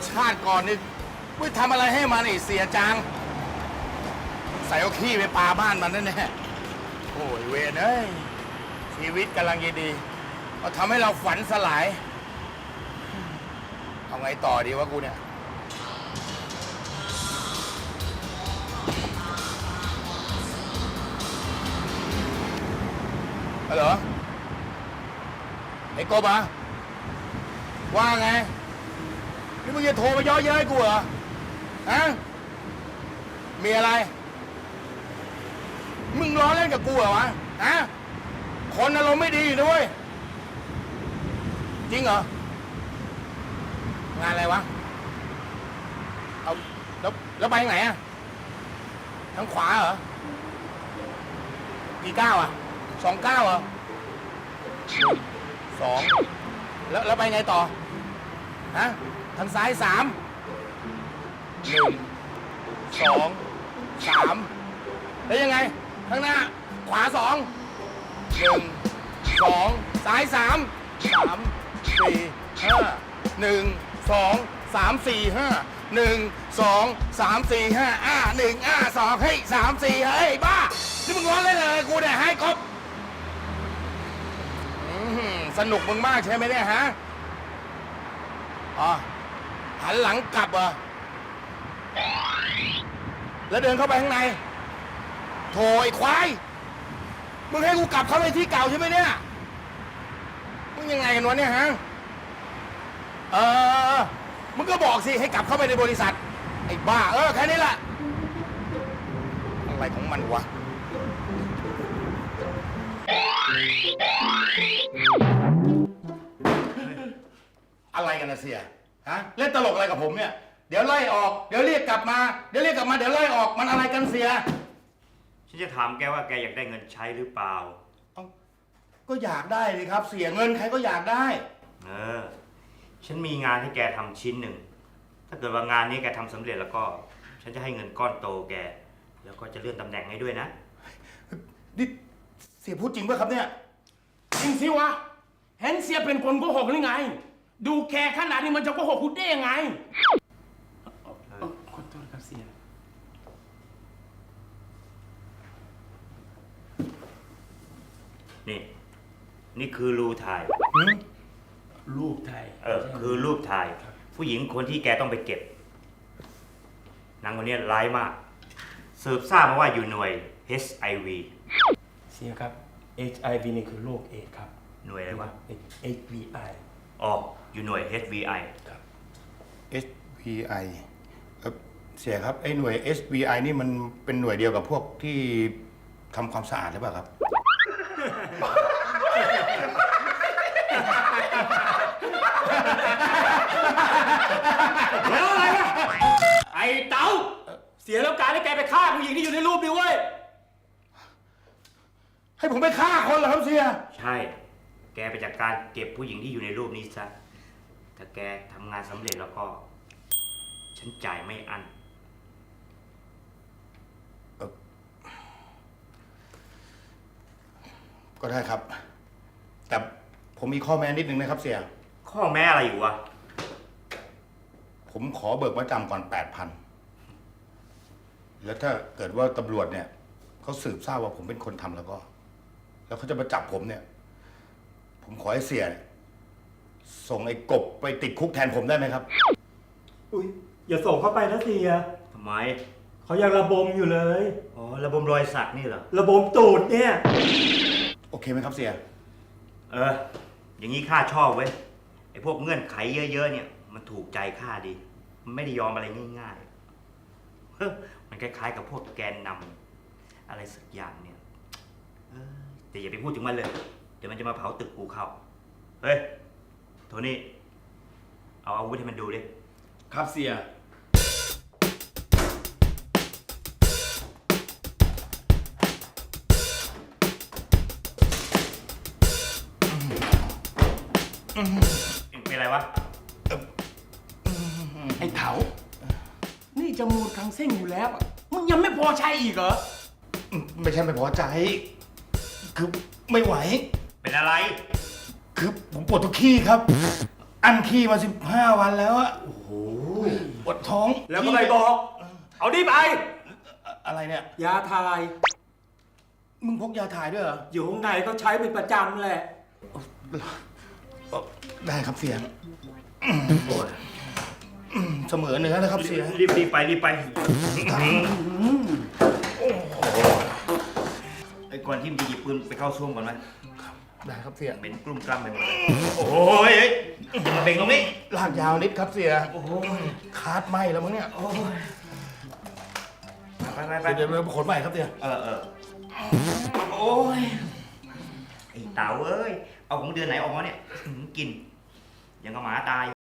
าชาติก่อนนี่ไม่ทำอะไรให้มันอ้เสียจัง ใส่เอาขี้ไปปาบ้านมันนั่นแน่โอ้ยเวรเอ้ยชีวิตกำลังดีๆมาทำให้เราฝันสลาย เอาไงต่อดีวะกูเนี่ย ฮัลโหลไอ้กบอะว่าไง นี่มึงจะโทรมาย่อเย้ยกูเหรอฮะมีอะไร มึงล้อเล่นกับกูเหรอวะฮะคนอารมณ์ไม่ดีอยู่ด้วย จริงเหรองานอะไรวะ เอาแล้วแล้วไปไหนอะทางขวาเหรอ กี่ก้าวอะสองก้าวเหรอสอง แล้วแล้วไปไงต่อ ฮะ ทางซ้ายสามหนึ่งสองสามแล้วยังไง ข้างหน้า ขวาสองหนึ่งสองซ้ายสามสามสี่ห้าหนึ่งสองสามสี่ห้าหนึ่งสองสามสี่ห้าอ้าหนึ่งอ้าสองเฮ้ยสามสี่เฮ้ยบ้านี่มึงร้อนเลยเลยกูเนี่ยให้ครบสนุกมึงมากใช่ไหมเนี่ยฮะอ๋อ หันหลังกลับเหรอแล้วเดินเข้าไปข้างใน โถไอ้ควาย มึงให้กูกลับเข้าไปที่เก่าใช่ไหมเนี่ย มึงยังไงกันวะเนี่ยฮะ เออ มึงก็บอกสิให้กลับเข้าไปในบริษัท ไอ้บ้า เออแค่นี้แหละอะไรของมันวะอะไรกันนะเสีย ฮะเล่นตลกอะไรกับผมเนี่ย เดี๋ยวไล่ออก เดี๋ยวเรียกกลับมา เดี๋ยวเรียกกลับมา เดี๋ยวไล่ออก มันอะไรกันเสีย ฉันจะถามแกว่าแกอยากได้เงินใช้หรือเปล่าเอ้าก็อยากได้เลยครับ เสียเงินใครก็อยากได้ เออ ฉันมีงานให้แกทำชิ้นหนึ่ง ถ้าเกิดว่างานนี้แกทำสำเร็จแล้วก็ ฉันจะให้เงินก้อนโตแก แล้วก็จะเลื่อนตำแหน่งให้ด้วยนะ นี่เสียพูดจริงป่ะครับเนี่ย จริงสิวะ เห็นเสียเป็นคนโกหกหรือไง ดูแกขนาดนี้มันจะโกหกคุณได้ยังไงขอโทษครับเสีย นี่ นี่คือรูถ่าย รูปไทยเออ คือรูปถ่าย ผู้หญิงคนที่แกต้องไปเก็บนางคนนี้ร้ายมาก สืบทราบมาว่าอยู่หน่วย HIV เสียครับ HIV นี่คือโรคเอดส์ครับหน่วยอะไรวะ HVI อ๋ออยู่หน่วย HVI SVI เอ่อเสียครับไอ้หน่วย SVI นี่มันเป็นหน่วยเดียวกับพวกที่ทำความสะอาดหรือเปล่าครับ แล้วอะไรวะไอ้เต๋าเสียแล้วการให้แกไปฆ่าผู้หญิงที่อยู่ในรูปดิเว้ย ให้ผมไปฆ่าคนเหรอครับเสีย ใช่ แกไปจากการเก็บผู้หญิงที่อยู่ในรูปนี้ซะถ้าแกทำงานสำเร็จแล้วก็ ฉันจ่ายไม่อั้นก็ได้ครับ แต่ผมมีข้อแม้นิดนึงนะครับเสีย ข้อแม้อะไรอยู่วะ ผมขอเบิกมาจำก่อนแปดพันแล้วถ้าเกิดว่าตำรวจเนี่ยเขาสืบทราบว่าผมเป็นคนทำแล้วก็ แล้วเขาจะมาจับผมเนี่ย ผมขอให้เสียเนี่ยส่งไอ้กบไปติดคุกแทนผมได้ไหมครับ อุ้ยอย่าส่งเข้าไปนะเสียทำไม เขายังระบมอยู่เลย อ๋อ ระบมรอยสักนี่เหรอ ระบมตูดเนี่ย โอเคไหมครับเสีย เออ อย่างนี้ข้าชอบเว้ย ไอ้พวกเงื่อนไขเยอะๆเนี่ย มันถูกใจข้าดี มันไม่ได้ยอมอะไรง่ายๆเฮ้อมันคล้ายๆ กับพวกแกนนำอะไรสักอย่างเนี่ย เออแต่อย่าไปพูดถึงมันเลย เดี๋ยวมันจะมาเผาตึกกูเข้า เฮ้ย โทนี่ เอาอาวุธให้มันดูดิ ครับเสีย เอ็งเป็นอะไรวะ ไอ้เต๋านี่จะมูดครั้งเส้นอยู่แล้วอะมึงยังไม่พอใช้อีกเหรอ ไม่ใช่ไม่พอใจ คือไม่ไหว เป็นอะไร คือผมปวดทุกขี้ครับ อันขี้มาสิบห้าวันแล้วอะโอ้โหท้องแล้วก็ไปบอก เอาดิไป อะไรเนี่ย ยาทาย มึงพกยาถ่ายด้วยเหรออยู่ข้างในก็ใช้เป็นประจำแหละ เอ่อได้ครับเสียเสมอเนื้อนะครับเสียรีบรีบไปรีบไปไอ้ก่อนที่มันจะหยิบปืนไปเข้าซ่วมก่อนไหม ได้ครับเสียเป็นกลุ่มกล้ามไปหมดเลยโอ้ยเอ้ยอย่ามาเบ่งตรงนี้ลากยาวนิดครับเสียโอ้คาดไหมแล้วมั้งเนี่ยไปไปไปเดี๋ยวเดี๋ยวขนใหม่ครับเสียเออเออโอ้ยไอ้เต๋าเอ้ยเอาของเดือนไหนออกมาเนี่ยอื้อหือกินยังกับหมาตาย